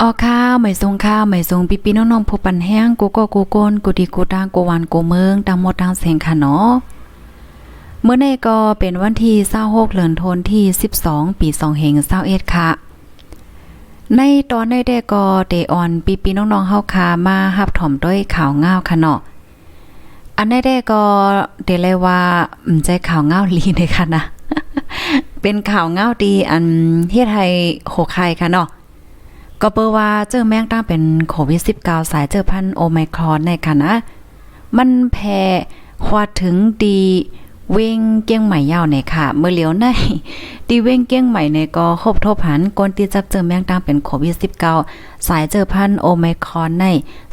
ออข้าวไม่ทรงข้าวไม่ทรงปีปีน้องๆผู้ปันแห้งกูก็กูโกนกูดีกูตางกูวานกูเมืองตามหมดทางเสียงค่ะเนาะเมื่อในก็เป็นวันที่26เดือนธันวาคมที่ 12 ปี2เฮง21ค่ะ ในตอนได้ได้ก็เตออนปีปีน้องๆเฮาคามาฮับถ่อมด้วยข่าวง่าวค่ะเนาะอันได้ได้ก็เดเลยว่าอืมใจข่าวง่าวลีในค่ะนะเป็นข่าวง่าวดีอันเฮ็ดให้โหใครค่ะเนาะ ก็เปอว่าเจอแมงตั้งเป็นโควิด -19 สายเจอพันโอไมครอนในค่ะนะ มันแพร่ควาถึงดีเว้งเกี้ยงใหม่ยาวในค่ะ เมื่อเหลียวในดีเว้งเกี้ยงใหม่ในก็ครบทบหันกนที่จับเจอแมงตั้งเป็นโควิด -19 สายเจอพันโอไมครอนใน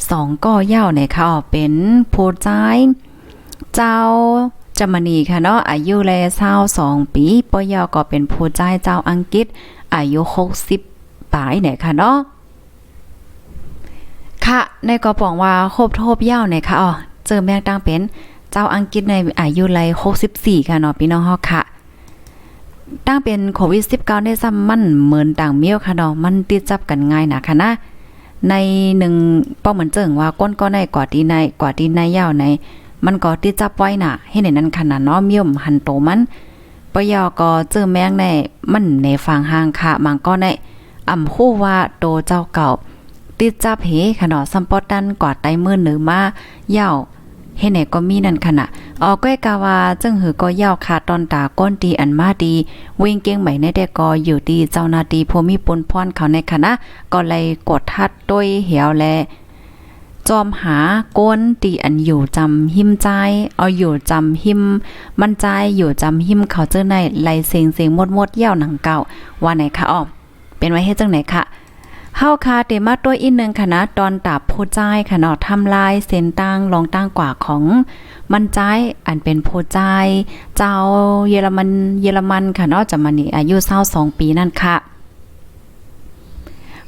สองก็ยาวในค่ะเป็นผู้ใจายเจ้าจามนีค่ะเนาะอายุแล22ปีปอยอก็เป็นผู้ใจเจ้าอังกฤษอายุ60 ปายเนี่ยค่ะเนาะค่ะในกอปองว่าครบทบยาวเนี่ยค่ะอ๋อเจอแม่ตั้งเป็นเจ้าอังกฤษในอายุไล64ค่ะเนาะพี่น้องเฮาค่ะตั้งเป็นโควิด19ได้ซ้ำมันเหมือนต่างเมียวค่ะเนาะมันติดจับกันง่ายนะค่ะนะในหนึ่งป้อเหมือนเจิงว่าก้นก็ในกว่าดีในกว่าดีในยาวใน มันก็ติดจับไว้น่ะให้ในนั้นขนาดเนาะเมียมหันโตมันปยอก็เจอแมงในมันในฟังห่างค่ะบางก็ใน อ่ำคู่ว่าโตเจ้าเก่า ติดจับเหขนาดซัมปอดันกว่าไตมือหรือมาเหย่าเฮ็ดไหนก็มีนั่นขณะออกก้อยกาวาจึงหือก็เหย่าขาตอนตาก้นดีอันมาดีเวงเกียงใหม่ในแต่ก็อยู่ดีเจ้านาที่ผู้มีปนพรเขาในคณะ ก็เลยกดทัดด้วยเหี่ยวแล จอมหาก้นตีอันอยู่จำหิมใจ เอาอยู่จำหิม มันใจอยู่จำหิมเขาเจอในไลเสียงเสียงมดมดเยี่ยวหนังเก่าว่าไหนคะอ้อ เป็นไว้เฮ็ดจังไหนคะเฮาคาเตมาตัวอีกหนึงค่ะนะตอนตาโพจ้ายค่ะเนาะทำลายเส้นตั้งลองตั้งกว่าของมันใจอันเป็นโพจ้ายเจ้าเยอรมันเยอรมันค่ะเนาะจะมานี่อายุ22ปีนั่นค่ะ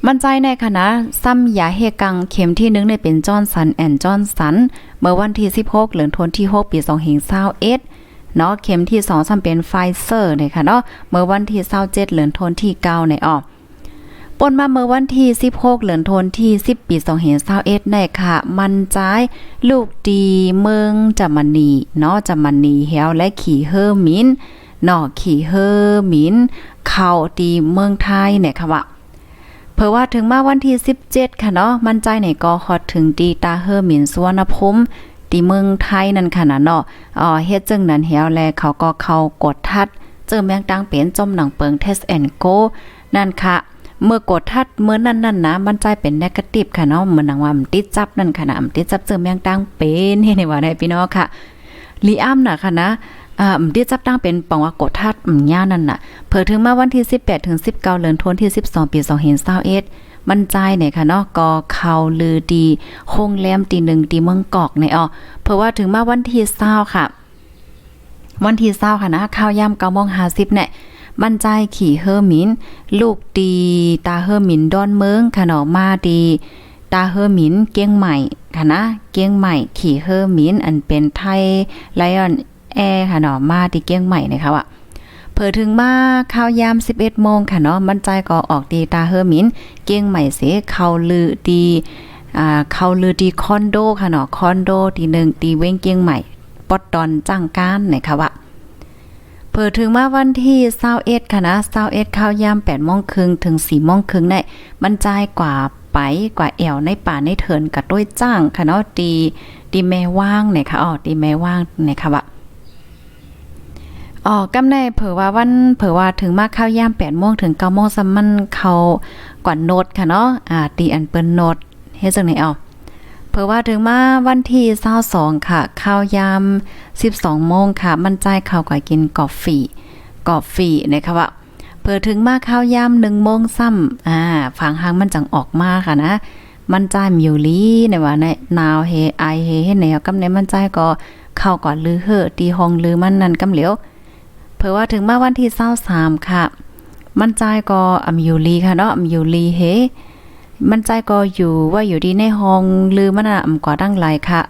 มันใจในคณะซ้ำยาเฮกังเข็มที่หนึงเนี่ยเป็นจอห์นสันแอนจอห์นสัน เมื่อวันที่ 16เหลือนทนที่ 6 ปี2521เนาะเข็มที่2ซ้ำเป็นไฟเซอร์เนี่ยค่ะเนาะเมื่อวันที่27เหลือนทนที่9ในออก ปนมาเมื่อวันที่16เหลือนทนที่ 10 ปี2521ในค่ะ มันจ่ายลูกดีเมืองจามันนีเนาะจามันนีเฮวและขี่เฮอร์มินนาะขี่เฮอร์มิน เข้าตีเมืองไทยเนี่ยค่ะว่าเผื่อว่าถึงมาวันที่ 17 ค่ะเนาะมันใจไหนก็ฮอดถึงดีตาเฮอหมินสุวรรณภูมิตีเมืองไทยนั่นค่ะนะเนาะอ๋อเฮ็ดจึงนั้นเฮียวแลเขาก็เข้ากดทัด เจอแมงดังเป็นจมหนังเปิงเทสแอนโกนั่นค่ะ เมื่อกดทัดเมื่อนั้นนั่นนะมันใจเป็นนกาทีฟค่ะเนาะเหมือนนังว่ามันติดจับนั่นค่ะนะมันติดจับเจอแมงดังเป็นเฮ็ดให้ว่าได้พี่น้องค่ะลีอ้ำน่ะค่ะนะอ่ามันด้จับตั้งเป็นปองว่ากดทัดอืมย่านั่นน่ะเผอถึงมาวันที่ 18 ถึง 19เดือนธันวาคมที่ 12 ปี2021มันใจเนี่ยค่ะเนาะก็เขาลือดีโคงแรมตีหนึ่งตีเมืองกอกในอ้อเพราะว่าถึงมาวันที่20ค่ะ วันที่20ค่ะนะข้าวยำเกาม9โมง50เนี่ย มันใจขี่เฮอร์มิน ลูกดี ตาเฮอร์มินดอนเมืองค่ะเนาะมาดี ตาเฮอร์มินเกียงใหม่ค่ะนะ เกียงใหม่ขี่เฮอร์มิน อันเป็นไทยไลออนแอร์ค่ะเนาะมาที่เกียงใหม่นะคะว่าเผอถึงมาข้าวยาม 11โมงค่ะเนาะมันใจก็ออกดีตาเฮอร์มิน เกียงใหม่เสเขาลือดีอ่าเขาลือดีคอนโดค่ะเนาะคอนโดทีหนึ่งตีเว้งเกียงใหม่ปอดตอนจ้างการนะคะว่า เปิดถึงมาวันที่21ค่ะนะ21ข้าวยาม8โมงครึ่งถึง4โมงครึ่งได้มันจ่ายกว่าไปกว่าแอวในป่าในเถินกับด้วยจ้างค่ะเนาะดีดีแม่ว่างเนี่ยค่ะอ๋อดีแม่ว่างเนี่ยค่ะว่าอ๋อกำในเผื่อว่าวันเผื่อว่าถึงมาข้าวยาม8โมงถึง9โมงซัมมันเขากว่าโนดค่ะเนาะอ่าตีอันเปิ้นโนดเฮ็ดจังไหนเอา เผื่อว่าถึงมาวันที่22ค่ะ ข้าวยาม12โมงค่ะ มันจ่ายข้าวกว่ากินกาแฟกาแฟนะคะว่าเปิดถึงมาข้าวยาม1โมงซ้ำอ่าฝังหางมันจังออกมาค่ะนะ มันจ่ายมิวลีในว่าในนาวเฮไอเฮเฮ็ดแนวกำในมันจ่ายก็เข้าก่อนลือเฮอตีห้องลือมันนั่นกำเหลียวเผื่อว่าถึงมาวันที่23ค่ะ มันจ่ายก็อำยูลีค่ะเนาะอำยูลีเฮ มันใจก็อยู่ว่าอยู่ดีในห้องลือมันอะอำกว่าตั้งหลายค่ะ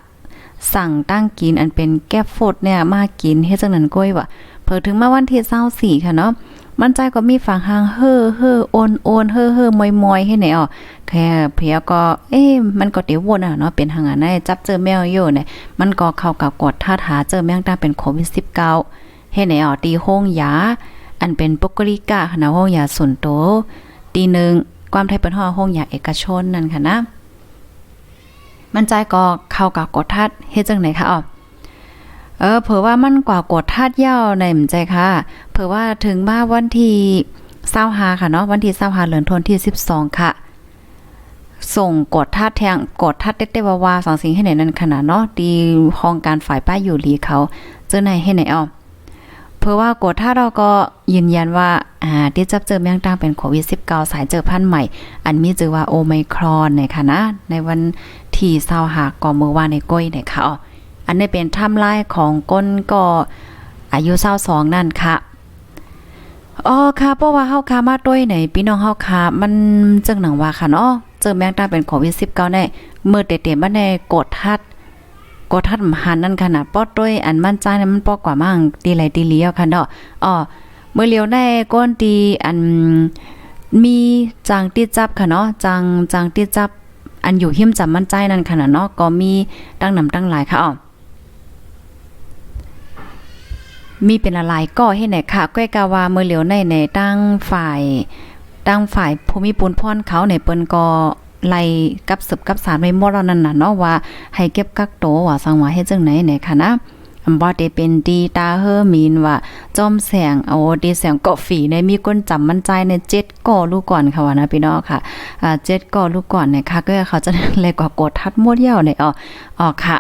สั่งตั้งกินอันเป็นแก้ฟดเนี่ยมากินเฮ็ดจังนั้นก้อยว่ะเพิ่ถึงมาวันที่24ค่ะเนาะมันใจก็มีฝั่งหางเฮ้อเฮ้อโอนโอนเฮ้อเฮ้อมอยมอยให้ไหนอ๋อแค่เพียก็ เอ๊ะมันก็เดี๋ยววนอะเนาะเป็นทางอันไหนจับเจอแมวอยู่เนี่ยมันก็เข้ากับกดท่าหาเจอแมงตาเป็นโควิด19ให้ไหนอ๋อตีห้องยาอันเป็นปกริกะคณะห้องยาส่วนโตตีหนึ่ง ความไทยเป็นห้อห้องยาเอกชนนั่นค่ะนะ มันใจก็เข้ากับกดทัดเฮ็ดจังไหนคะอ๋อเออเผื่อว่ามันกว่ากดทัดยาวในมนใจค่ะเผื่อว่าถึงมาวันที่25ค่ะเนาะวันที่25เดือนธันที่ 12 ค่ะ ส่งกดทัดแทงกดทัดเต้ๆวาๆสองสิ่งให้ไหนนั่นขนาดเนาะดีห้องการฝ่ายป้ายอยู่ลีเขาเจอไหนให้ไหนอ๋อ เพื่อว่ากดถ้าเราก็ยืนยันว่าอ่าที่จับเจอแมงต่างเป็นโควิด 19 สายเจอพันธุ์ใหม่ อันมีชื่อว่าโอไมครอนในค่ะนะ ในวันที่20หาก่อมือว่าในก้อยในค่ะอ๋ออันนี้เป็นไทม์ไลน์ของก้นก็อายุ22นั่นค่ะอ๋อค่ะเพราะว่าเฮาคามาด้วยไหนพี่น้องเฮาคามันจังหนังว่าค่ะเนาะเจอแมงตาเป็นโควิด19แน่เมื่อเตะๆมาในกดทัด กดทัดหันนั่นขนาดป้อด้วยอันมั่นใจนั้นมันป้อกว่ามั่งตีไหลตีเลี้ยวค่ะเนาะอ๋อเมื่อเลี้ยวได้ก้นตีอันมีจางติดจับค่ะเนาะจางจางติดจับ อันอยู่หิมจำมั่นใจนั่นขนาดเนาะก็มีตั้งนำตั้งหลายค่ะอ๋อมีเป็นอะไรก็ให้ไหนค่ะก้อยกาวาเมื่อเหลียวในในตั้งฝ่ายตั้งฝ่ายภูมิปุนพรเขาในเปิ้นก็ ไล่กับสืบกับสารไว้หมดแล้วนั่นน่ะเนาะว่าให้เก็บกักโตว่าสังว่าเฮ็ดจังไหนไหนค่ะนะอำบ่ได้เป็นดีตาเฮอมีนว่าจอมแสงเอาดีแสงเกาะฝีในมีก้นจำมันใจใน7ก่อลูกก่อนค่ะว่านะพี่น้องค่ะอ่า7ก่อลูกก่อนเนี่ยค่ะก็เขาจะเลยกว่ากดทัดมดยาวเนี่ยอ๋ออ๋อค่ะ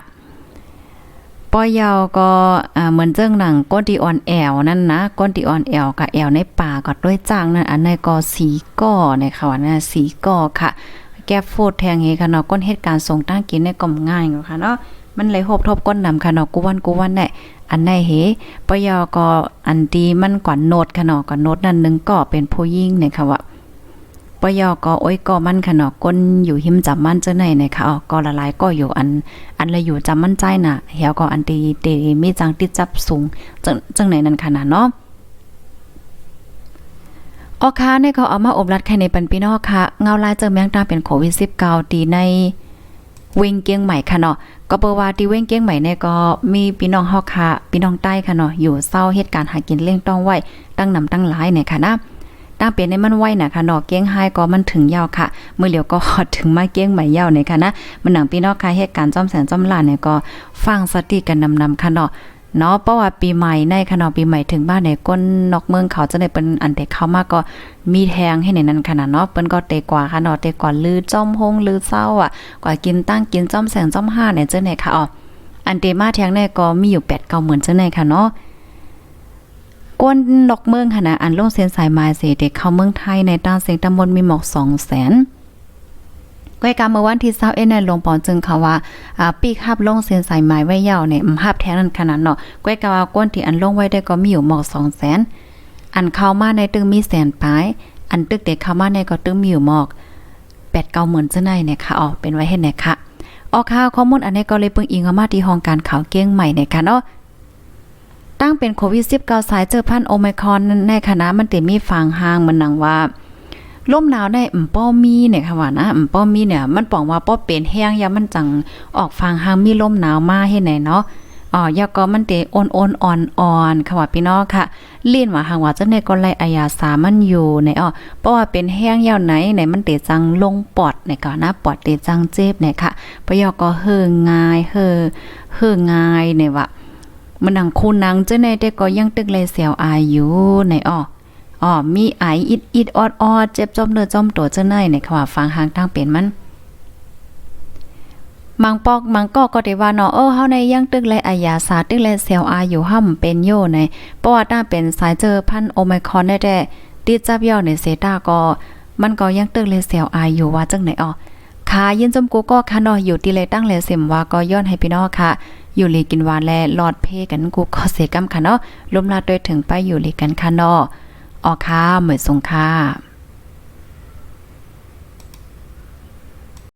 ปอยาวก็เหมือนเจ้งหนังก้นตีออนแอลนั่นนะก้นตีออนแอลกับแอลในป่าก็ด้วยจ้างนั่นอันในก็สีก่อในค่ะว่านะสีก่อค่ะ แก้โฟดแทงเฮค่ะเนาะก้นเหตุการณ์ส่งตั้งกินในก็ง่ายกว่าค่ะเนาะมันเลยหบทบก้นนำค่ะเนาะกูวันกูวันแน่อันในเฮปยอก็อันดีมันกว่าโนดค่ะเนาะก็โนดนั่นหนึงก็เป็นผู้ยิ่งเนี่ยค่ะว่าปยอก็โอ้ยก็มันค่ะเนาะก้นอยู่หิมจับมันเจ้าไหนเนี่ยค่ะอ๋อก็ละลายก็อยู่อัน อันละอยู่จำมันใจน่ะเหี่ยก็อันตีเตมีจังติดจับสูงจังจังไหนนั่นค่ะนะเนาะ ออค้าเนี่ยเขาเอามาอบรัดแค่ในปันพี่น้องค่ะ เงาลายเจอแมงดาเป็นโควิด19ตีในเวงเกียงใหม่ค่ะเนาะก็เปว่าที่เวงเกียงใหม่เนี่ยก็มีพี่น้องเฮาค่ะพี่น้องใต้ค่ะเนาะอยู่เศร้าเหตุการณ์หากินเลี้ยงต้องไหวตั้งนำตั้งหลายเนี่ยค่ะนะตั้งเป็นในมันไหว้นะค่ะเนาะเก้งไฮก็มันถึงยาวค่ะเมื่อเหลียวก็ถึงมาเก้งใหม่ยาวในค่ะนะมันหนังพี่น้องค่ะเหตุการณ์จอมแสนจอมล้านเนี่ยก็ฟังสติกันนำๆค่ะเนาะ เนาะเพราะว่าปีใหม่ในค่ะเนาะปีใหม่ถึงบ้านในก้นนอกเมืองเขาจะได้เป็นอันเด็กเข้ามาก็มีแทงให้ในนั้นขนาดเนาะเปิ้นก็เตกว่าค่ะเนาะเตกว่าลือจ้อมหงลือเศร้าอะกว่ากินตั้งกินจ้อมแสนจ้อมห้าเนี่ยเจ้าไหนค่ะอ๋ออันเตมาแทงเนี่ยก็มีอยู่8 9หมื่นเจ้าไหนค่ะเนาะก้นนอกเมืองค่ะนะอันลงเส้นสายม้เสเด็กเข้าเมืองไทยในด้าเสียงตำบลมีหมอก2แสน ก้อยกาเมื่อวันที่20เอ็ดในหลวงปอนจึงค่ะว่าอ่าปีคับลงเส้นสายไม้ไว้ยาวเนี่ยอืมฮับแท้นั้นขนาดเนาะก้อยกาว่าก้นที่อันลงไว้ได้ก็มีอยู่หมอก2แสนอันเข้ามาในตึงมีแสนปลาย อันตึกเด็กเข้ามาในก็ตึงมีอยู่หมอก8 9หมื่นจังได๋เนี่ยค่ะอ๋อเป็นไว้เฮ็ดไหนค่ะออกข่าวข้อมูลอันนี้ก็เลยเพิ่งอิงเอามาที่ห้องการข่าวเกี้ยงใหม่เนี่ยค่ะเนาะตั้งเป็นโควิด19สายเจอพันโอไมครอนในคณะมันติมีฝางห่างมันหนังว่า ลมหนาวได้อืมป้อมีเนี่ยค่ะว่านะอืมป้อมีเนี่ยมันปองว่าป้อเป็นแห้งยามันจังออกฟางหางมีลมหนาวมาให้ไหนเนาะอ๋อยาก็มันเตโอนโอนอ่อนอ่อนค่ะว่าพี่น้องค่ะเลี่ยนว่าหางว่าจังได๋ก็ไลอายาสามันอยู่ในอ้อเพราะว่าเป็นแห้งยาวไหนไหนมันเตจังลงปอดในก่อนนะปอดเตจังเจ็บเนี่ยค่ะปยอก็เฮอง่ายเฮอเฮอง่ายเนี่ยว่ามันนังคูนังเจ้าในแต่ก็ยังตึกเลยเสียวอายอยู่ในอ้อ อ๋อมีไออิดอิดออดออดเจ็บจมเนื้อจมตัวเจ้าในในค่ะว่าฟังหางทางเป็นมันมังปอกมังก็ก็ได้ว่าเนาะเออเฮาในยังตึกเลยอายาสาตึกเลยเสียวอาอยู่ห่ำเป็นโยในเพราะว่าถ้าเป็นสายเจอพันโอไมครอนได้แต่ติดจับย่อในเซตาก็มันก็ยังตึกเลยเสียวอาอยู่ว่าจังไหนอ๋อขายินจมกูก็ค่ะเนาะอยู่ที่เลยตั้งเลยเสมว่าก็ย้อนให้พี่น้องค่ะ อยู่ลีกินหวานแลหลอดเพกันกูก็เสกำค่ะเนาะลมลาโดยถึงไปอยู่ลีกันค่ะเนาะ ออกค่าเหมือนสงค่า